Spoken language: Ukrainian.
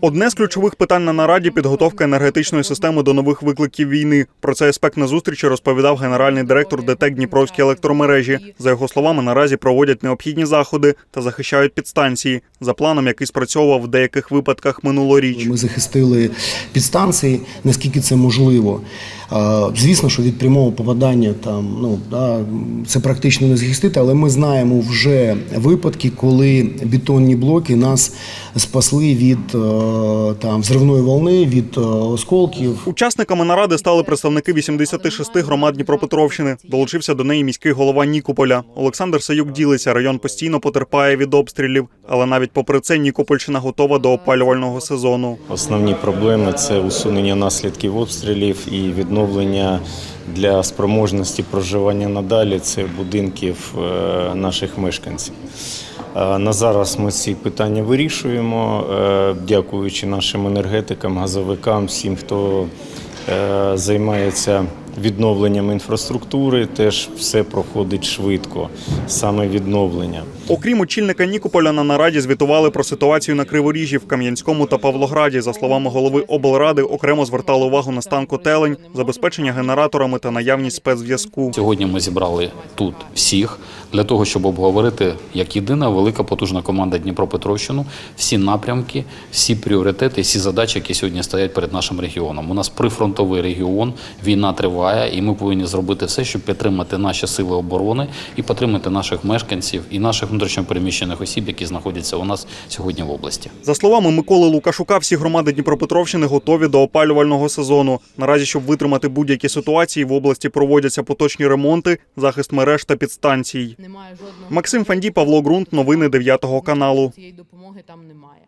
Одне з ключових питань на нараді підготовка енергетичної системи до нових викликів війни. Про цей аспект на зустрічі розповідав генеральний директор ДТЕК Дніпровські електромережі. За його словами, наразі проводять необхідні заходи та захищають підстанції за планом, який спрацьовував в деяких випадках минулоріч. Ми захистили підстанції, наскільки це можливо. Звісно, що від прямого попадання там ну да, це практично не захистити, але ми знаємо вже випадки, коли бетонні блоки нас спасли від е, там взривної волни, від е, осколків. Учасниками наради стали представники 86 громад Дніпропетровщини. Долучився до неї міський голова Нікополя. Олександр Саюк ділиться. Район постійно потерпає від обстрілів, але навіть попри це Нікопольщина готова до опалювального сезону. Основні проблеми це усунення наслідків обстрілів і відновлення для спроможності проживання надалі це будинків е, наших мешканців. Е, На зараз ми ці питання вирішуємо, е, дякуючи нашим енергетикам, газовикам, всім, хто займається відновленням інфраструктури, теж все проходить швидко, саме відновлення. Окрім очільника Нікополя, на нараді звітували про ситуацію на Криворіжжі в Кам'янському та Павлограді. За словами голови облради, окремо звертали увагу на стан котелень, забезпечення генераторами та наявність спецзв'язку. Сьогодні ми зібрали тут всіх для того, щоб обговорити як єдина велика потужна команда Дніпропетровщину всі напрямки, всі пріоритети, всі задачі, які сьогодні стоять перед нашим регіоном. У нас прифронтовий регіон, війна триває, і ми повинні зробити все, щоб підтримати наші сили оборони і підтримати наших мешканців і наших внутрішньопереміщених осіб, які знаходяться у нас сьогодні в області. За словами Миколи Лукашука, всі громади Дніпропетровщини готові до опалювального сезону. Наразі, щоб витримати будь-які ситуації, в області проводяться поточні ремонти, захист мереж та підстанцій. Немає жодного Максим Фандій, Павло Ґрунт, новини 9 каналу. цієї допомоги там немає.